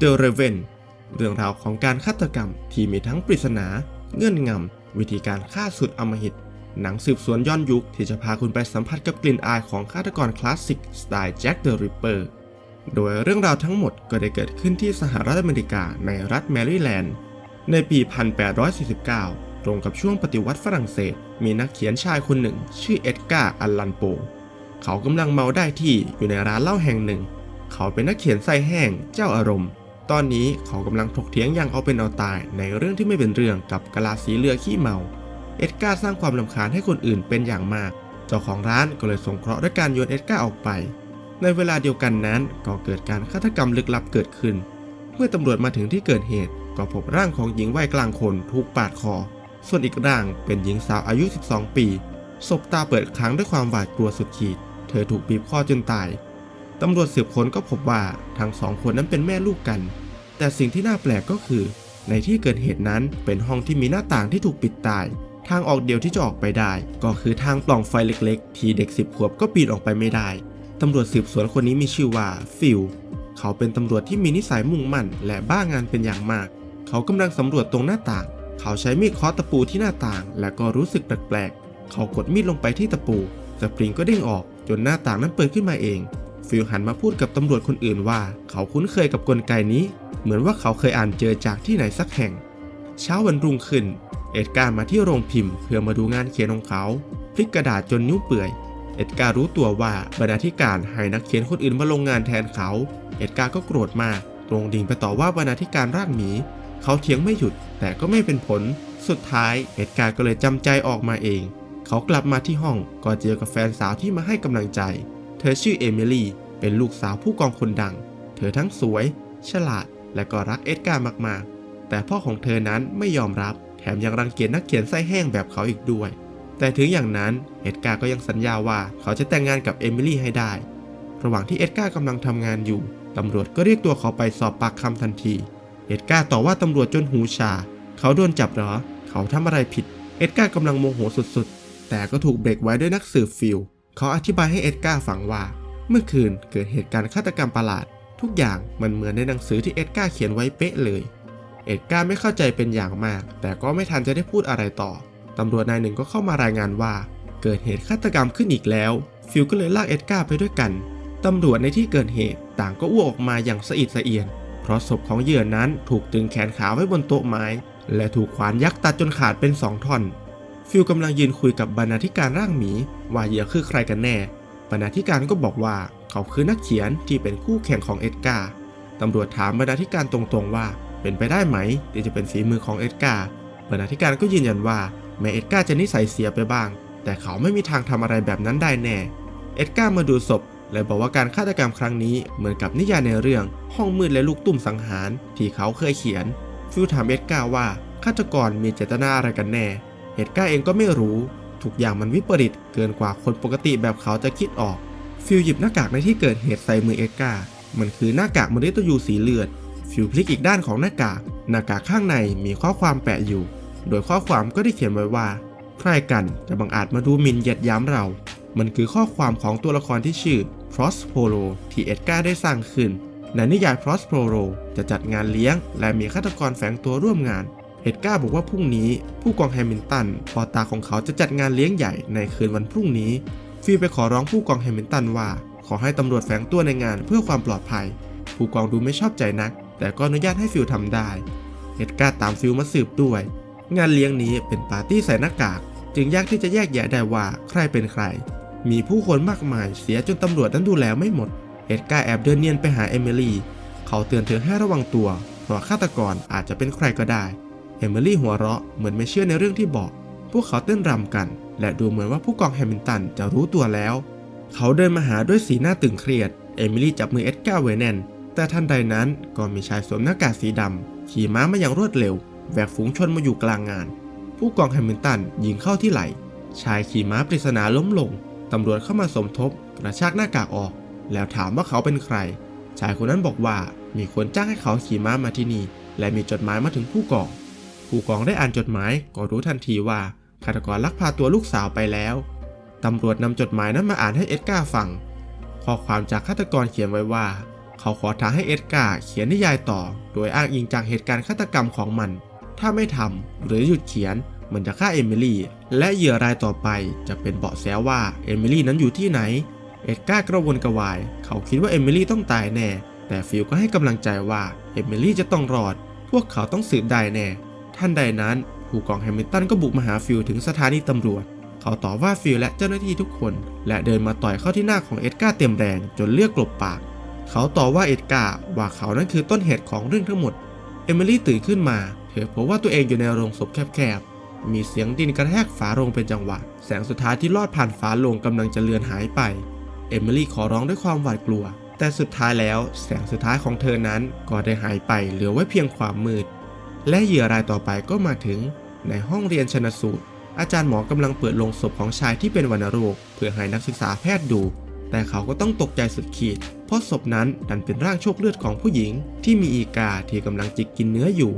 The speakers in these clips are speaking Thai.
The Raven เรื่องราวของการฆาตกรรมที่มีทั้งปริศนา เงื่อนงำ วิธีการฆ่าสุดอำมหิต หนังสืบสวนย้อนยุคที่จะพาคุณไปสัมผัสกับกลิ่นอายของฆาตกรคลาสสิกสไตล์แจ็คเดอะริปเปอร์ โดยเรื่องราวทั้งหมดก็ได้เกิดขึ้นที่สหรัฐอเมริกาในรัฐแมริแลนด์ ในปี 1849 ตรงกับช่วงปฏิวัติฝรั่งเศส มีนักเขียนชายคนหนึ่ง ชื่อเอ็ดการ์ อัลลันโป เขากำลังเมาได้ที่อยู่ในร้านเหล้าแห่งหนึ่ง เขาเป็นนักเขียนไส้แห้ง เจ้าอารมณ์ ตอนนี้เขากำลังถกเถียงอย่างเอาเป็นเอาตายในเรื่องที่ไม่เป็นเรื่องกับกะลาสีเรือขี้เมา เอ็ดการ์สร้างความลำคาญให้คนอื่นเป็นอย่างมาก เจ้าของร้านก็เลยสงเคราะห์ด้วยการโยนเอ็ดการ์ออกไป ในเวลาเดียวกันนั้นก็เกิดการฆาตกรรมลึกลับเกิดขึ้น เมื่อตำรวจมาถึงที่เกิดเหตุ ก็พบร่างของหญิงวัยกลางคนถูกปาดคอ ส่วนอีกร่างเป็นหญิงสาวอายุ 12 ปี ศพตาเปิดค้างด้วยความหวาดกลัวสุดขีด เธอถูกบีบคอจนตาย ตำรวจสืบค้นก็พบว่าทั้งสองคนนั้นเป็นแม่ลูกกัน แต่สิ่งที่น่าแปลกก็คือ ในที่เกิดเหตุนั้นเป็นห้องที่มีหน้าต่างที่ถูกปิดตาย ทางออกเดียวที่จะออกไปได้ ก็คือทางปล่องไฟเล็กๆ ที่เด็กสิบขวบก็ปีนออกไปไม่ได้ ตำรวจสืบสวนคนนี้มีชื่อว่าฟิลเขาเป็นตำรวจที่มีนิสัยมุ่งมั่น และบ้างานเป็นอย่างมาก เขากำลังสำรวจตรงหน้าต่าง เขาใช้มีดเคาะตะปูที่หน้าต่าง และก็รู้สึกแปลกๆ เขากดมีดลงไปที่ตะปู สปริงก็เด้งออกจนหน้าต่างนั้นเปิดขึ้นมาเอง ฟิลหันมาพูดกับตำรวจคนอื่นว่า เขาคุ้นเคยกับกลไกนี้ เหมือนว่าเขาเคยอ่านเจอจากที่ไหนสักแห่ง เช้าวันรุ่งขึ้น เอ็ดการ์มาที่โรงพิมพ์ เพื่อมาดูงานเขียนของเขาพลิกกระดาษจนนิ้วเปื่อย เอ็ดการ์รู้ตัวว่าบรรณาธิการให้นักเขียนคนอื่นมาลงงานแทนเขา เอ็ดการ์ก็โกรธมากตรงดิ่งไปต่อว่าบรรณาธิการร่างหมี เขาเถียงไม่หยุดแต่ก็ไม่เป็นผล สุดท้ายเอ็ดการ์ก็เลยจำใจออกมาเอง เขากลับมาที่ห้องก็เจอกับแฟนสาวที่มาให้กำลังใจ อชื่อเอมิลี่ เป็นลูกสาวผู้กองคนดัง เธอทั้งสวย ฉลาด และก็รักเอ็ดการ์มากๆ แต่พ่อของเธอนั้นไม่ยอมรับ แถมยังรังเกียจนักเขียนไส้แห้งแบบเขาอีกด้วย แต่ถึงอย่างนั้น เอ็ดการ์ก็ยังสัญญาว่าเขาจะแต่งงานกับเอมิลี่ให้ได้ ระหว่างที่เอ็ดการ์กำลังทำงานอยู่ ตำรวจก็เรียกตัวเขาไปสอบปากคำทันที เอ็ดการ์ต่อว่าตำรวจจนหูชา เขาโดนจับเหรอ เขาทำอะไรผิด เอ็ดการ์กำลังโมโหสุดๆ แต่ก็ถูกเบรกไว้ด้วยนักสืบฟิล เขาอธิบายให้เอ็ดการ์ฟังว่า เมื่อคืนเกิดเหตุการณ์ฆาตกรรมประหลาด ทุกอย่างมันเหมือนในหนังสือที่เอ็ดการ์เขียนไว้เป๊ะเลย เอ็ดการ์ไม่เข้าใจเป็นอย่างมาก แต่ก็ไม่ทันจะได้พูดอะไรต่อตำรวจนายหนึ่งก็เข้ามารายงานว่า เกิดเหตุฆาตกรรมขึ้นอีกแล้ว ฟิลก็เลยลากเอ็ดการ์ไปด้วยกันตำรวจในที่เกิดเหตุต่างก็อ้วกออกมาอย่างสะอิดสะเอียน เพราะศพของเหยื่อนั้นถูกตึงแขนขาไว้บนโต๊ะไม้ และถูกขวานยักษ์ตัดจนขาดเป็นสองท่อน ฟิลกำลังยืนคุยกับบรรณาธิการร่างหมีว่าเหยื่อคือใครกันแน่ บรรณาธิการก็บอกว่าเขาคือนักเขียนที่เป็นคู่แข่งของเอ็ดการ์ตำรวจถามบรรณาธิการตรงๆว่า เป็นไปได้ไหมที่จะเป็นฝีมือของเอ็ดการ์บรรณาธิการก็ยืนยันว่าแม้เอ็ดการ์จะนิสัยเสียไปบ้าง แต่เขาไม่มีทางทำอะไรแบบนั้นได้แน่ เอ็ดการ์มาดูศพและบอกว่าการฆาตกรรมครั้งนี้เหมือนกับนิยายในเรื่อง ห้องมืดและลูกตุ่มสังหารที่เขาเคยเขียน ฟิลถามเอ็ดการ์ว่าฆาตกรมีเจตนาอะไรกันแน่ เอ็ดการ์เองก็ไม่รู้ ทุกอย่างมันวิปริตเกินกว่าคนปกติแบบเขาจะคิดออก ฟิลหยิบหน้ากากในที่เกิดเหตุใส่มือเอ็ดการ์มันคือหน้ากากมอนุษย์ยูสีเลือด ฟิวพลิกอีกด้านของหน้ากาก หน้ากากข้างในมีข้อความแปะอยู่ โดยข้อความก็ได้เขียนไว้ว่าใครกันจะบังอาจมาดูหมินเหยียดย้ำเรา มันคือข้อความของตัวละครที่ชื่อ Prospero ที่เอ็ดการ์ได้สร้างขึ้นในนิยาย Prospero จะจัดงานเลี้ยง และมีฆาตกรแฝงตัวร่วมงาน เอ็ดการ์บอกว่าพรุ่งนี้ผู้กองแฮมิลตันพ่อตาของเขาจะจัดงานเลี้ยงใหญ่ในคืนวันพรุ่งนี้ ฟิลไปขอร้องผู้กองแฮมิลตันว่า ขอให้ตำรวจแฝงตัวในงานเพื่อความปลอดภัย ผู้กองดูไม่ชอบใจนัก แต่ก็อนุญาตให้ฟิลทำได้เอ็ดการ์ตามฟิลมาสืบด้วย งานเลี้ยงนี้เป็นปาร์ตี้ใส่หน้ากาก จึงยากที่จะแยกแยะได้ว่าใครเป็นใคร มีผู้คนมากมายเสียจนตำรวจนั้นดูแลไม่หมดเอ็ดการ์แอบเดินเนียนไปหาเอมิลี่ เขาเตือนเธอให้ระวังตัวเพราะฆาตกรอาจจะเป็นใครก็ได้ เอมิลี่หัวเราะเหมือนไม่เชื่อในเรื่องที่บอก พวกเขาเต้นรำกัน และดูเหมือนว่าผู้กองแฮมิลตันจะรู้ตัวแล้ว เขาเดินมาหาด้วยสีหน้าตึงเครียด เอมิลี่จับมือเอ็ดการ์ไว้แน่น แต่ทันใดนั้นก็มีชายสวมหน้ากากสีดำขี่ม้ามาอย่างรวดเร็วแหวกฝูงชนมาอยู่กลางงาน ผู้กองแฮมิลตันยิงเข้าที่ไหล่ ชายขี่ม้าปริศนาล้มลงตำรวจเข้ามาสมทบกระชากหน้ากากออก แล้วถามว่าเขาเป็นใคร ชายคนนั้นบอกว่ามีคนจ้างให้เขาขี่ม้ามาที่นี่ และมีจดหมายมาถึงผู้กอง ผู้กองได้อ่านจดหมายก็รู้ทันทีว่าฆาตกรลักพาตัวลูกสาวไปแล้ว ตำรวจนำจดหมายนั้นมาอ่านให้เอ็ดการ์ฟัง ข้อความจากฆาตกรเขียนไว้ว่าเขเขาขอท้าให้เอ็ดการ์เขียนนิยายต่อ โดยอ้างอิงจากเหตุการณ์ฆาตกรรมของมัน ถ้าไม่ทำหรือหยุดเขียนมันจะฆ่าเอมิลี่ และเหยื่อรายต่อไปจะเป็นเบาะแสว่าเอมิลี่นั้นอยู่ที่ไหน เอ็ดการ์กระวนกระวาย เขาคิดว่าเอมิลี่ต้องตายแน่ แต่ฟิลก็ให้กำลังใจว่าเอมิลี่จะต้องรอด พวกเขาต้องสืบได้แน่ ท่านใดนั้น ผู้กองแฮมิลตันก็บุกมาหาฟิลถึงสถานีตำรวจ เขาต่อว่าฟิลและเจ้าหน้าที่ทุกคน และเดินมาต่อยเข้าที่หน้าของเอ็ดการ์เต็มแรงจนเลือดกลบปาก เขาต่อว่าเอ็ดการ์ว่าเขานั้นคือต้นเหตุของเรื่องทั้งหมด เอมิลี่ตื่นขึ้นมา เธอพบว่าตัวเองอยู่ในโรงศพแคบๆ มีเสียงดินกระแทกฝาโรงเป็นจังหวะ แสงสุดท้ายที่ลอดผ่านฝาโรงกำลังจะเลือนหายไป เอมิลี่ขอร้องด้วยความหวาดกลัวแต่สุดท้ายแล้วแสงสุดท้ายของเธอนั้นก็ได้หายไปเหลือไว้เพียงความมืด และเหยื่อรายต่อไปก็มาถึง ในห้องเรียนชนสูตร อาจารย์หมอกำลังเปิดโลงศพของชายที่เป็นวัณโรค เพื่อให้นักศึกษาแพทย์ดู แต่เขาก็ต้องตกใจสุดขีด เพราะศพนั้นดันเป็นร่างโชคเลือดของผู้หญิง ที่มีอีกาที่กำลังจิกกินเนื้ออยู่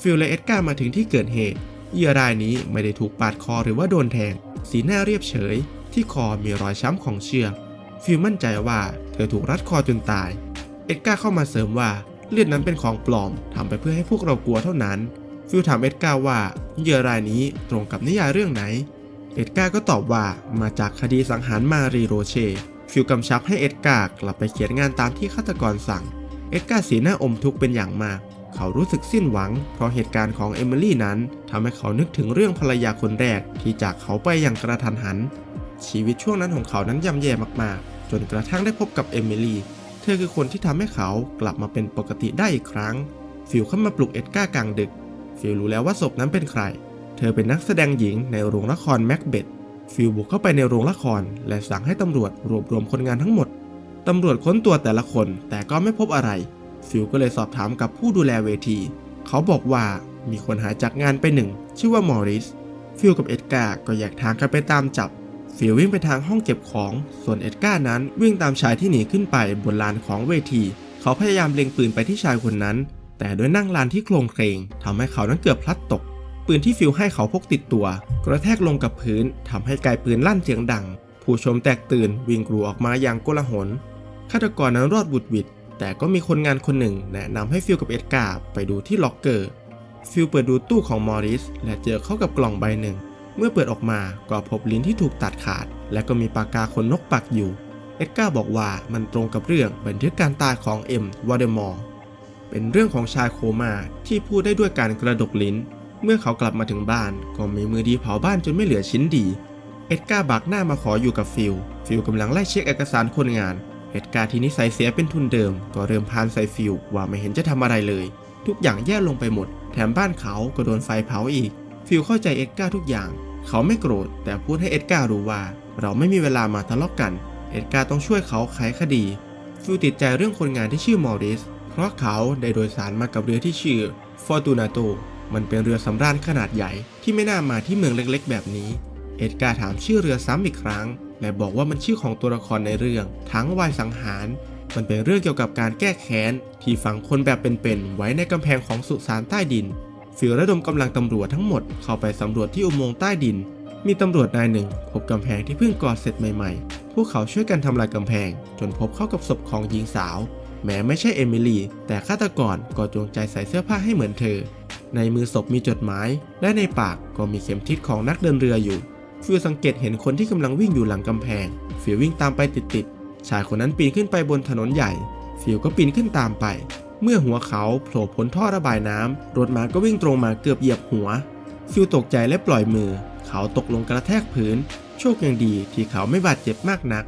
ฟิลและเอ็ดการ์มาถึงที่เกิดเหตุเหยื่อรายนี้ไม่ได้ถูกปาดคอหรือว่าโดนแทง สีหน้าเรียบเฉย ที่คอมีรอยช้ำของเชือก ฟิลมั่นใจว่าเธอถูกรัดคอจนตาย เอ็ดการ์เข้ามาเสริมว่า เลือดนั้นเป็นของปลอมทำไปเพื่อให้พวกเรากลัวเท่านั้น ฟิลถามเอ็ดการ์ว่าเหยื่อรายนี้ตรงกับนิยายเรื่องไหน เอ็ดการ์ก็ตอบว่ามาจากคดีสังหารมารีโรเช่ฟิลกำชับให้เอ็ดการ์กลับไปเขียนงานตามที่ฆาตกรสั่ง เอ็ดการ์สีหน้าอมทุกข์เป็นอย่างมาก เขารู้สึกสิ้นหวัง เพราะเหตุการณ์ของเอมิลี่นั้นทำให้เขานึกถึงเรื่องภรรยาคนแรกที่จากเขาไปอย่างกระทันหัน ชีวิตช่วงนั้นของเขานั้นย่ำแย่มากๆ จนกระทั่งได้พบกับเอมิลี่ ธอคือคนที่ทำให้เขากลับมาเป็นปกติได้อีกครั้ง ฟิลเข้ามาปลุกเอ็ดการ์กลางดึก ฟิลรู้แล้วว่าศพนั้นเป็นใคร เธอเป็นนักแสดงหญิงในโรงละครแม็กเบธฟิลบุกเข้าไปในโรงละคร และสั่งให้ตำรวจรวบรวมคนงานทั้งหมด ตำรวจค้นตัวแต่ละคนแต่ก็ไม่พบอะไร ฟิลก็เลยสอบถามกับผู้ดูแลเวที เขาบอกว่ามีคนหายจากงานไปหนึ่ง ชื่อว่ามอริส ฟิลกับเอ็ดการ์ก็แยกทางกันไปตามจับ ฟิลวิ่งไปทางห้องเก็บของ ส่วนเอ็ดการ์นั้นวิ่งตามชายที่หนีขึ้นไปบนลานของเวที เขาพยายามเล็งปืนไปที่ชายคนนั้น แต่ด้วยนั่งลานที่โครงเครงทำให้เขานั้นเกือบพลัดตก ปืนที่ฟิลให้เขาพกติดตัว กระแทกลงกับพื้นทำให้ไกลปืนลั่นเสียงดัง ผู้ชมแตกตื่นวิ่งกรูออกมาอย่างโกลาหลฆาตกรนั้นรอดบุดหวิดแต่ก็มีคนงานคนหนึ่งแนะนำให้ฟิลกับเอ็ดการ์ไปดูที่ล็อกเกอร์ฟิลเปิดดูตู้ของมอริสและเจอเข้ากับกล่องใบหนึ่ง เมื่อเปิดออกมาก็พบลิ้นที่ถูกตัดขาด และก็มีปากกาขนนกปักอยู่ เอ็ดการ์บอกว่ามันตรงกับเรื่องบันทึกการตายของเอ็มวอเดมอร์เป็นเรื่องของชายโคม่าที่พูดได้ด้วยการกระดกลิ้น เมื่อเขากลับมาถึงบ้านก็มีมือดีเผาบ้านจนไม่เหลือชิ้นดี เอ็ดการ์บักหน้ามาขออยู่กับฟิล ฟิลกำลังไล่เช็คเอกสารคนงาน เอ็ดการ์ที่นิสัยเสียเป็นทุนเดิม ก็เริ่มพานใส่ฟิลว่าไม่เห็นจะทำอะไรเลย ทุกอย่างแย่ลงไปหมด แถมบ้านเขาก็โดนไฟเผาอีก ฟิลเข้าใจเอ็ดการ์ทุกอย่าง เขาไม่โกรธแต่พูดให้เอ็ดการ์รู้ว่า เราไม่มีเวลามาทะเลาะกกัน เอ็ดการ์ต้องช่วยเขาไขคดีฟิลติดใจเรื่องคนงานที่ชื่อมอริส เพราะเขาได้โดยสารมากับเรือที่ชื่อฟอร์ตูนาโตมันเป็นเรือสำราญขนาดใหญ่ที่ไม่น่ามาที่เมืองเล็กๆ แบบนี้ เอ็ดการ์ถามชื่อเรือซ้ำอีกครั้ง และบอกว่ามันชื่อของตัวละครในเรื่อง ทั้งวายสังหาร มันเป็นเรื่องเกี่ยวกับการแก้แค้นที่ฝังคนแบบเป็นๆไว้ในกำแพงของสุสานใต้ดิน ฟิลระดมกำลังตำรวจทั้งหมดเข้าไปสำรวจที่อุโมงค์ใต้ดิน มีตำรวจนายหนึ่ง พบกำแพงที่เพิ่งก่อเสร็จใหม่ๆ พวกเขาช่วยกันทำลายกำแพง จนพบเข้ากับศพของหญิงสาว แม้ไม่ใช่เอมิลี่ แต่ฆาตกรก็จงใจใส่เสื้อผ้าให้เหมือนเธอ ในมือศพมีจดหมาย และในปากก็มีเข็มทิศของนักเดินเรืออยู่ ฟิลสังเกตเห็นคนที่กำลังวิ่งอยู่หลังกำแพง ฟิลวิ่งตามไปติดๆ ชายคนนั้นปีนขึ้นไปบนถนนใหญ่ ฟิลก็ปีนขึ้นตามไป เมื่อหัวเขาโผล่พ้นท่อระบายน้ำรถม้าก็วิ่งตรงมาเกือบเหยียบหัว ฟิลตกใจและปล่อยมือ เขาตกลงกระแทกพื้น โชคยังดีที่เขาไม่บาดเจ็บมากนัก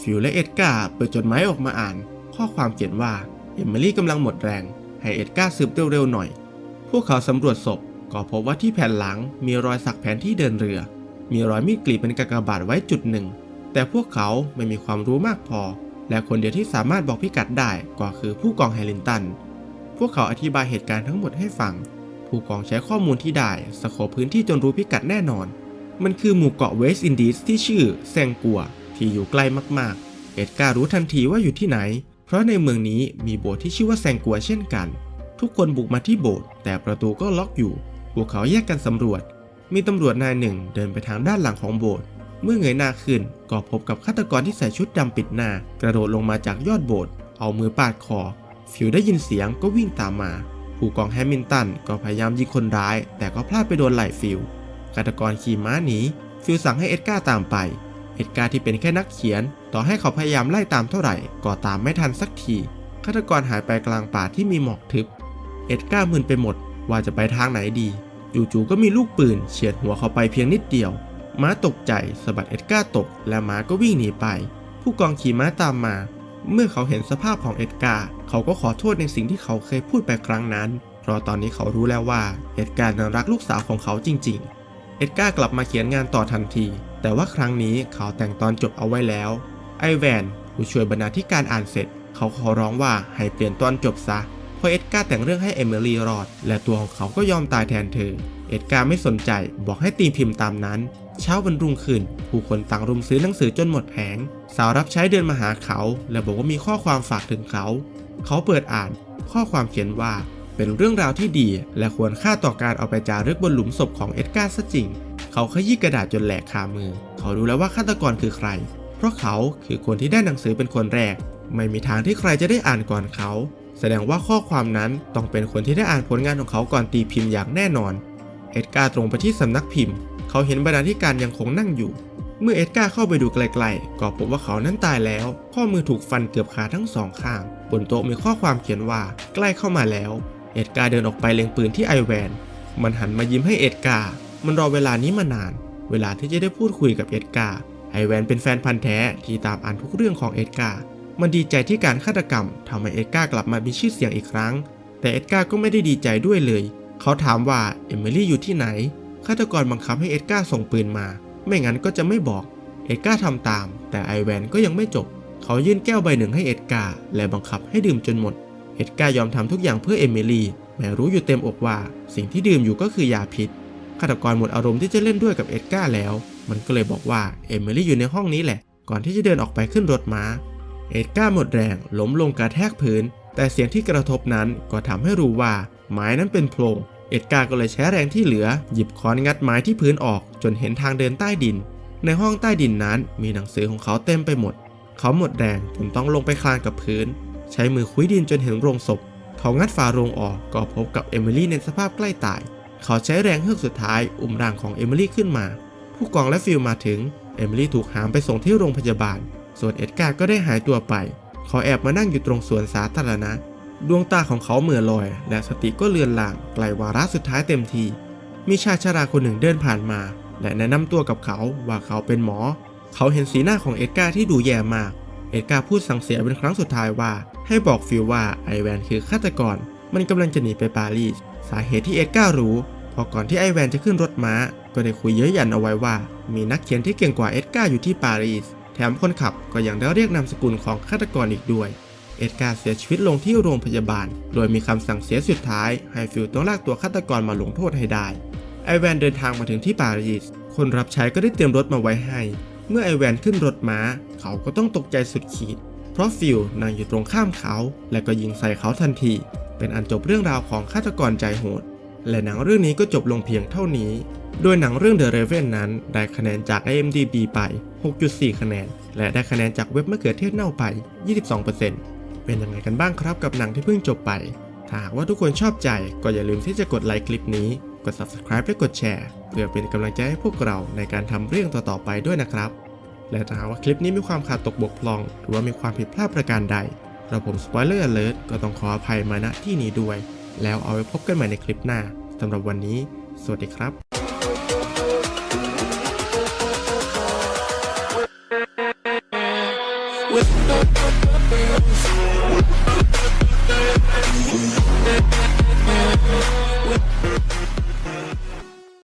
ฟิลและเอ็ดการ์เปิดจดหมายออกมาอ่าน ข้อความเขียนว่าเอมิลี่กำลังหมดแรง ให้เอ็ดการ์สืบเร็วๆหน่อย พวกเขาสำรวจศพก็พบว่าที่แผ่นหลังมีรอยสักแผนที่เดินเรือ มีรอยมีดกรีดเป็นกากบาทไว้จุดหนึ่ง แต่พวกเขาไม่มีความรู้มากพอ และคนเดียวที่สามารถบอกพิกัดได้ก็คือผู้กองแฮรินตัน พวกเขาอธิบายเหตุการณ์ทั้งหมดให้ฟัง ผู้กองใช้ข้อมูลที่ได้สโคพื้นที่จนรู้พิกัดแน่นอน มันคือหมู่เกาะเวสต์อินดีสที่ชื่อแซงกัว ที่อยู่ไกล้มากๆ เอ็ดการ์รู้ทันทีว่าอยู่ที่ไหน เพราะในเมืองนี้มีโบสถ์ที่ชื่อว่าแซงกัวเช่นกัน ทุกคนบุกมาที่โบสถ์แต่ประตูก็ล็อกอยู่ พวกเขาแยกกันสำรวจ มีตำรวจนายหนึ่งเดินไปทางด้านหลังของโบสถ์ เมื่อเงยหน้าขึ้นก็พบกับฆาตกรที่ใส่ชุดดำปิดหน้า กระโดดลงมาจากยอดโบสถ์เอามือปาดคอ ฟิลได้ยินเสียงก็วิ่งตามมา ผู้กองแฮมิลตันก็พยายามยิงคนร้าย แต่ก็พลาดไปโดนไหล่ฟิลฆาตกรขี่ม้าหนีฟิลสั่งให้เอ็ดการ์ตามไป เอ็ดการ์ที่เป็นแค่นักเขียน ต่อให้เขาพยายามไล่ตามเท่าไหร่ ก็ตามไม่ทันสักทีฆาตกรหายไปกลางป่าที่มีหมอกทึบ เอ็ดการ์มึนไปหมดว่าจะไปทางไหนดี จู่ๆก็มีลูกปืนเฉียดหัวเขาไปเพียงนิดเดียว ม้าตกใจสะบัดเอ็ดการ์ตก และม้าก็วิ่งหนีไป ผู้กองขี่ม้าตามมา เมื่อเขาเห็นสภาพของเอ็ดการ์เขาก็ขอโทษในสิ่งที่เขาเคยพูดไปครั้งนั้น เพราะตอนนี้เขารู้แล้วว่าเอ็ดการ์นั้นรักลูกสาวของเขาจริง ๆ เอ็ดการ์กลับมาเขียนงานต่อทันที แต่ว่าครั้งนี้เขาแต่งตอนจบเอาไว้แล้ว ไอแวนผู้ช่วยบรรณาธิการอ่านเสร็จ เขาขอร้องว่าให้เปลี่ยนตอนจบซะเพราะเอ็ดการ์แต่งเรื่องให้เอมิลี่รอด และตัวของเขาก็ยอมตายแทนเธอ เอ็ดการ์ไม่สนใจบอกให้ตีพิมพ์ตามนั้น เช้าวันรุ่งขึ้น ผู้คนต่างรุมซื้อหนังสือจนหมดแผง สาวรับใช้เดินมาหาเขา และบอกว่ามีข้อความฝากถึงเขา เขาเปิดอ่าน ข้อความเขียนว่า เป็นเรื่องราวที่ดี และควรค่าต่อการเอาไปจารึกบนหลุมศพของเอ็ดการ์ซะจริง เขาขยี้กระดาษจนแหลกคามือ เขารู้แล้วว่าฆาตกรคือใคร เพราะเขาคือคนที่ได้หนังสือเป็นคนแรก ไม่มีทางที่ใครจะได้อ่านก่อนเขา แสดงว่าข้อความนั้นต้องเป็นคนที่ได้อ่านผลงานของเขาก่อนตีพิมพ์อย่างแน่นอน เอ็ดการ์ตรงไปที่สำนักพิมพ์ เขาเห็นบรรณาธิการยังคงนั่งอยู่ เมื่อเอ็ดการ์เข้าไปดูไกลๆ ก็พบว่าเขานั้นตายแล้ว ข้อมือถูกฟันเกือบขาดทั้งสองข้าง บนโต๊ะมีข้อความเขียนว่า ใกล้เข้ามาแล้ว เอ็ดการ์เดินออกไปเล็งปืนที่ไอแวน มันหันมายิ้มให้เอ็ดการ์ มันรอเวลานี้มานาน เวลาที่จะได้พูดคุยกับเอ็ดการ์ ไอแวนเป็นแฟนพันธ์แท้ที่ตามอ่านทุกเรื่องของเอ็ดการ์ มันดีใจที่การฆาตกรรมทำให้เอ็ดการ์กลับมามีชื่อเสียงอีกครั้ง แต่เอ็ดการ์ก็ไม่ได้ดีใจด้วยเลย เขาถามว่าเอมิลี่อยู่ที่ไหนฆาตกรบังคับให้เอ็ดการ์ส่งปืนมา ไม่งั้นก็จะไม่บอก เอ็ดการ์ทำตาม แต่ไอแวนก็ยังไม่จบ เขายื่นแก้วใบหนึ่งให้เอ็ดการ์และบังคับให้ดื่มจนหมด เอ็ดการ์ยอมทำทุกอย่างเพื่อเอมิลี่แม้รู้อยู่เต็มอกว่า สิ่งที่ดื่มอยู่ก็คือยาพิษฆาตกรหมดอารมณ์ที่จะเล่นด้วยกับเอ็ดการ์แล้ว มันก็เลยบอกว่าเอมิลี่อยู่ในห้องนี้แหละ ก่อนที่จะเดินออกไปขึ้นรถม้า เอ็ดการ์หมดแรงล้มลงกระแทกพื้น แต่เสียงที่กระทบนั้นก็ทำให้รู้ว่าไม้นั้นเป็นโพรง เอ็ดการ์ก็เลยใช้แรงที่เหลือ หยิบค้อนงัดไม้ที่พื้นออก จนเห็นทางเดินใต้ดิน ในห้องใต้ดินนั้นมีหนังสือของเขาเต็มไปหมด เขาหมดแรงจนต้องลงไปคลานกับพื้น ใช้มือคุ้ยดินจนเห็นโรงศพ เขางัดฝาโรงออกก็พบกับเอมิลี่ในสภาพใกล้ตาย เขาใช้แรงเฮือกสุดท้ายอุ้มร่างของเอมิลี่ขึ้นมา ผู้กองและฟิลมาถึงเอมิลี่ถูกหามไปส่งที่โรงพยาบาล ส่วนเอ็ดการ์ก็ได้หายตัวไป เขาแอบมานั่งอยู่ตรงสวนสาธารณะ ดวงตาของเขาเหมื่อลอย และสติก็เลือนลางไกลวาระสุดท้ายเต็มที มีชายชราคนหนึ่งเดินผ่านมา และแนะนำตัวกับเขาว่าเขาเป็นหมอ เขาเห็นสีหน้าของเอ็ดการ์ที่ดูแย่มาก เอ็ดการ์พูดสั่งเสียเป็นครั้งสุดท้ายว่า ให้บอกฟิลว่าไอแวนคือฆาตกร มันกำลังจะหนีไปปารีส สาเหตุที่เอ็ดการ์รู้พราะก่อนที่ไอแวนจะขึ้นรถม้า ก็ได้คุยเย้ยหยันเอาไว้ว่า มีนักเขียนที่เก่งกว่าเอ็ดการ์อยู่ที่ปารีส แถมคนขับก็ยังได้เรียกนามสกุลของฆาตกรอีกด้วย เอ็ดการ์เสียชีวิตลงที่โรงพยาบาล โดยมีคำสั่งเสียสุดท้าย ให้ฟิลต้องลากตัวฆาตกรมาลงโทษให้ได้ ไอแวนเดินทางมาถึงที่ปารีส คนรับใช้ก็ได้เตรียมรถมาไว้ให้ เมื่อไอแวนขึ้นรถม้า เขาก็ต้องตกใจสุดขีด เพราะฟิลนั่งอยู่ตรงข้ามเขา และก็ยิงใส่เขาทันที เป็นอันจบเรื่องราวของฆาตกรใจโหด และหนังเรื่องนี้ก็จบลงเพียงเท่านี้ โดยหนังเรื่อง The Raven นั้น ได้คะแนนจาก IMDb ไป 6.4 คะแนน และได้คะแนนจากเว็บมะเขือเทศเน่าไป 22% เป็นยังไงกันบ้างครับกับหนังที่เพิ่งจบไป ถ้าหากว่าทุกคนชอบใจก็อย่าลืมที่จะกดไลค์คลิปนี้ กด subscribe และกดแชร์ เพื่อเป็นกำลังใจให้พวกเราในการทำเรื่องต่อๆไปด้วยนะครับ และถ้าหากว่าคลิปนี้มีความขาดตกบกพร่อง หรือว่ามีความผิดพลาดประการใดเราผมสปอยเลอร์ alert ก็ต้องขออภัยมาณที่นี้ด้วย แล้วเอาไว้พบกันใหม่ในคลิปหน้าสำหรับวันนี้ สวัสดีครับ with